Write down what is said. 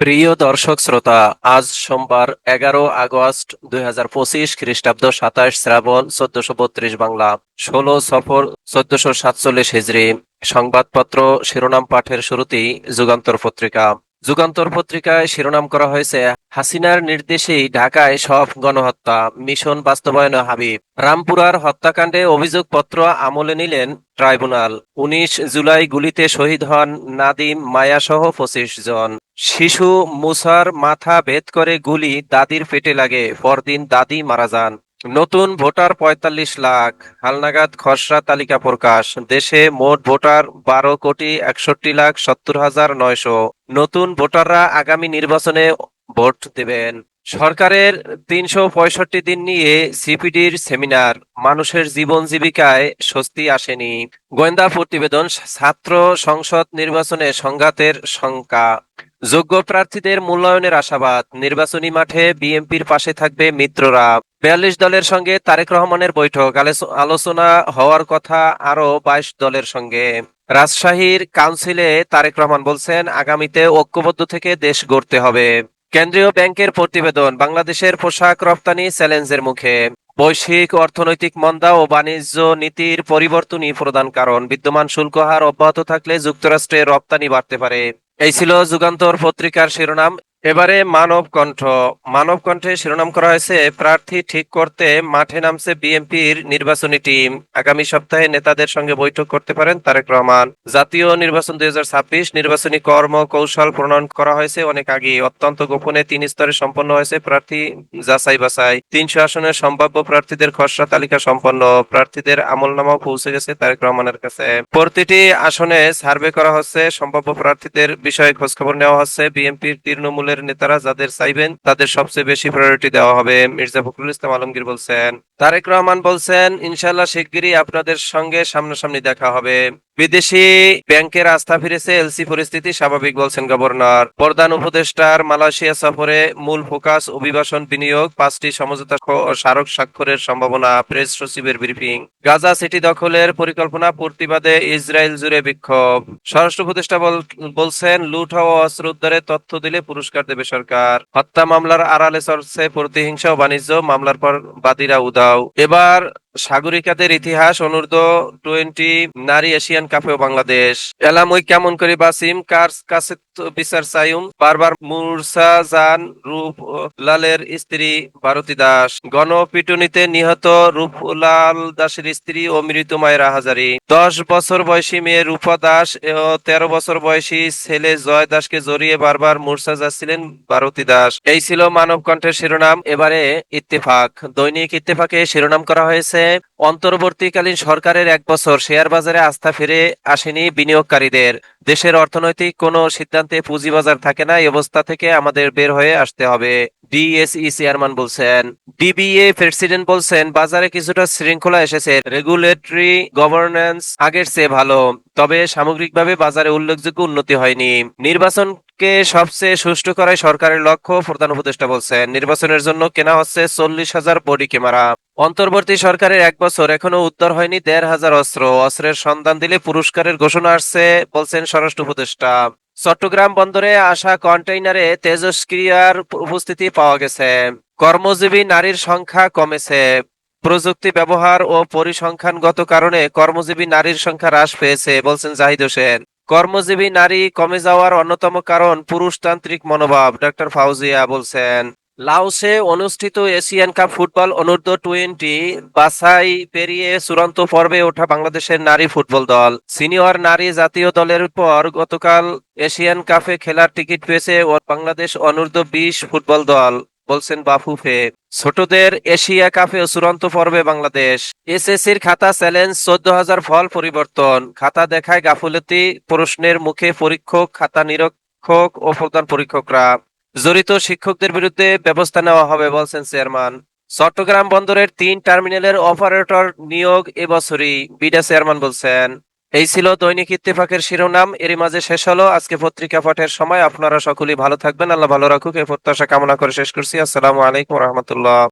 প্রিয় দর্শক শ্রোতা, আজ সোমবার এগারো আগস্ট দুই হাজার পঁচিশ খ্রিস্টাব্দ সাতাশ শ্রাবণ চোদ্দশো বত্রিশ বাংলা, ষোলো সফর চোদ্দশো সাতচল্লিশ হিজড়ি সংবাদপত্র শিরোনাম পাঠের শুরুতেই যুগান্তর পত্রিকা। যুগান্তর পত্রিকায় শিরোনাম করা হয়েছে, হাসিনার নির্দেশেই ঢাকায় সব গণহত্যা, মিশন বাস্তবায়ন হাবিব। রামপুরার হত্যাকাণ্ডে অভিযোগপত্র আমলে নিলেন ট্রাইব্যুনাল। উনিশ জুলাই গুলিতে শহীদ হন নাদিম মায়াসহ পঁচিশ জন। শিশু মুসার মাথা ভেদ করে গুলি দাদির পেটে লাগে, পরদিন দাদি মারা যান। নতুন ভোটার পঁয়তাল্লিশ লাখ। হালনাগাদ খসড়া তালিকা প্রকাশ। দেশে মোট ভোটার বারো কোটি একষট্টি লাখ সত্তর হাজার নয়শো। নতুন ভোটাররা আগামী নির্বাচনে ভোট দেবেন। সরকারের তিনশো পঁয়ষট্টি দিন নিয়ে সিপিডির সেমিনার। মানুষের জীবন জীবিকায় স্বস্তি আসেনি। গোয়েন্দা প্রতিবেদন, ছাত্র সংসদ নির্বাচনে সংঘাতের শঙ্কা। যোগ্য প্রার্থীদের মূল্যায়নের আশাবাদ। নির্বাচনী মাঠে বিএনপির পাশে থাকবে মিত্ররা। বিয়াল্লিশ দলের সঙ্গে তারেক রহমানের বৈঠক। আলোচনা হওয়ার কথা আরও বাইশ দলের সঙ্গে। রাজশাহীর কাউন্সিলে তারেক রহমান বলছেন, আগামীতে ঐক্যবদ্ধ থেকে দেশ গড়তে হবে। কেন্দ্রীয় ব্যাংকের প্রতিবেদন, বাংলাদেশের পোশাক রপ্তানি চ্যালেঞ্জের মুখে। বৈশ্বিক অর্থনৈতিক মন্দা ও বাণিজ্য নীতির পরিবর্তনই প্রধান কারণ। বিদ্যমান শুল্ক হার অব্যাহত থাকলে যুক্তরাষ্ট্রে রপ্তানি বাড়তে পারে। এই ছিল যুগান্তর পত্রিকার শিরোনাম। এবারে মানব কণ্ঠ। মানব কণ্ঠে শিরোনাম করা হয়েছে, প্রার্থী ঠিক করতে মাঠে নামছে বিএনপির নির্বাচনী টিম। আগামী সপ্তাহে নেতাদের সঙ্গে বৈঠক করতে পারেন তারেক রহমান। জাতীয় নির্বাচন দুই নির্বাচনী কর্ম কৌশল প্রণয়ন করা হয়েছে অনেক আগে অত্যন্ত গোপনে তিন স্তরে সম্পন্ন হয়েছে প্রার্থী যাচাই বাছাই। তিনশো আসনের সম্ভাব্য প্রার্থীদের খসড়া তালিকা সম্পন্ন। প্রার্থীদের আমলনামাও পৌঁছে গেছে তারেক রহমানের কাছে। প্রতিটি আসনে সার্ভে করা হচ্ছে। সম্ভাব্য প্রার্থীদের বিষয়ে খোঁজখবর নেওয়া হচ্ছে। বিএনপির তৃণমূলের নেতারা যাদের চাইবেন, তাদের সবচেয়ে বেশি প্রায়োরিটি দেওয়া হবে। মির্জা ফখরুল ইসলাম আলমগীর বলছেন। তারেক রহমান বলছেন ইনশাল্লাহ শিগগিরই আপনাদের সঙ্গে সামনাসামনি দেখা হবে। বিদেশি ব্যাংকের আস্থা ফিরেছে এলসি পরিস্থিতি স্বাভাবিক, বলছেন গভর্নর। প্রধান উপদেষ্টার মালয়েশিয়া সফরে মূল ফোকাস অভিবাসন বিনিয়োগ, পাঁচটি সমঝোতা স্মারক স্বাক্ষরের সম্ভাবনা, প্রেস সচিবের ব্রিফিং। গাজা সিটি দখলের পরিকল্পনা, প্রতিবাদে ইসরায়েল জুড়ে বিক্ষোভ। স্বরাষ্ট্র উপদেষ্টা বল- বলছেন, লুট হওয়া অস্ত্র উদ্ধারে তথ্য দিলে পুরস্কার দেবে সরকার। হত্যা মামলার আড়ালে চলছে প্রতিহিংসা ও বাণিজ্য, মামলার পর বাদীরা উদাও। এবার সাগরিকাদের ইতিহাস অনূর্ধ্ব টোয়েন্টি নারী এশিয়ান কাপেও বাংলাদেশ। এলাম ওই কেমন করে বাসিম, কার কাছে বিচার চাইম? বারবার মূর্ছা যান রূপ লালের স্ত্রী ভারতী দাস। গণপিটুনিতে নিহত রূপলাল দাসের স্ত্রী হাজারি। দশ বছর বয়সী মেয়ে রূপা দাস ও তেরো বছর বয়সী ছেলে জয় দাসকে জড়িয়ে বারবার মূর্ছা যাচ্ছিলেন ভারতী দাস। এই ছিল মানব কণ্ঠের শিরোনাম। এবারে ইত্তেফাক। দৈনিক ইত্তেফাকে শিরোনাম করা হয়েছে অন্তর্বর্তীকালীন সরকারের এক বছর শেয়ার বাজারে আস্থা ফিরে আসেনি বিনিয়োগকারীদের। দেশের অর্থনৈতিক কোনো সিদ্ধান্তে পুঁজিবাজার থাকে না, এই অবস্থা থেকে আমাদের বের হয়ে আসতে হবে, ডিএসই চেয়ারম্যান বলছেন। ডিবিএ প্রেসিডেন্ট বলছেন, বাজারে কিছুটা শৃঙ্খলা এসেছে, রেগুলেটরি গভর্নেন্স আগের চেয়ে ভালো, তবে সামগ্রিকভাবে বাজারে উল্লেখযোগ্য উন্নতি হয়নি। নির্বাচনকে সবচেয়ে সুষ্ঠু করাই সরকারের লক্ষ্য, প্রধান উপদেষ্টা বলছেন। নির্বাচনের জন্য কেনা হচ্ছে চল্লিশ হাজার বডি ক্যামেরা। অন্তর্বর্তী সরকারের এক বছর এখনও উদ্ধার হয়নি দেড় হাজার অস্ত্র। অস্ত্রের সন্ধান দিলে পুরস্কারের ঘোষণা আসছে, বলছেন স্বরাষ্ট্র উপদেষ্টা। চট্টগ্রাম বন্দরে আসা কন্টেইনারে তেজস্ক্রিয়ার উপস্থিতি পাওয়া গেছে। কর্মজীবী নারীর সংখ্যা কমেছে। প্রযুক্তি ব্যবহার ও পরিসংখ্যানগত কারণে কর্মজীবী নারীর সংখ্যা হ্রাস পেয়েছে, বলছেন জাহিদ হোসেন। কর্মজীবী নারী কমে যাওয়ার অন্যতম কারণ পুরুষতান্ত্রিক মনোভাব। ডক্টর ফাউজিয়া বলছেন, লাওসে অনুষ্ঠিত এশিয়ান কাপ ফুটবল অনূর্ধ্ব টোয়েন্টি বাছাই পেরিয়ে চূড়ান্ত পর্বে ওঠা বাংলাদেশের নারী ফুটবল দল। সিনিয়র নারী জাতীয় দলের পর গতকাল এশিয়ান কাপে খেলার টিকিট পেয়েছে বাংলাদেশ অনূর্ধ্ব বিশ ফুটবল দল। বলছেন বাফুফে ছোটদের এশিয়া কাপে চূড়ান্ত পর্বে বাংলাদেশ। এসএসসির খাতা চ্যালেঞ্জ, চোদ্দ হাজার ফল পরিবর্তন। খাতা দেখায় গাফুলতি, প্রশ্নের মুখে পরীক্ষক, খাতা নিরীক্ষক ও প্রধান পরীক্ষকরা। জড়িত শিক্ষকদের বিরুদ্ধে ব্যবস্থা নেওয়া হবে, বলছেন চেয়ারম্যান। চট্টগ্রাম বন্দরের তিন টার্মিনালের অপারেটর নিয়োগ এবছরই বিডা চেয়ারম্যান বলছেন। এই ছিল দৈনিক ইত্তেফাকের শিরোনাম। এরই মাঝে শেষ হলো। আজকে পত্রিকা পাঠের সময় আপনারা সকলেই ভালো থাকবেন। আল্লাহ ভালো রাখুক। এই প্রত্যাশা কামনা করে শেষ করছি। আসসালামু আলাইকুম রহমতুল্লাহ।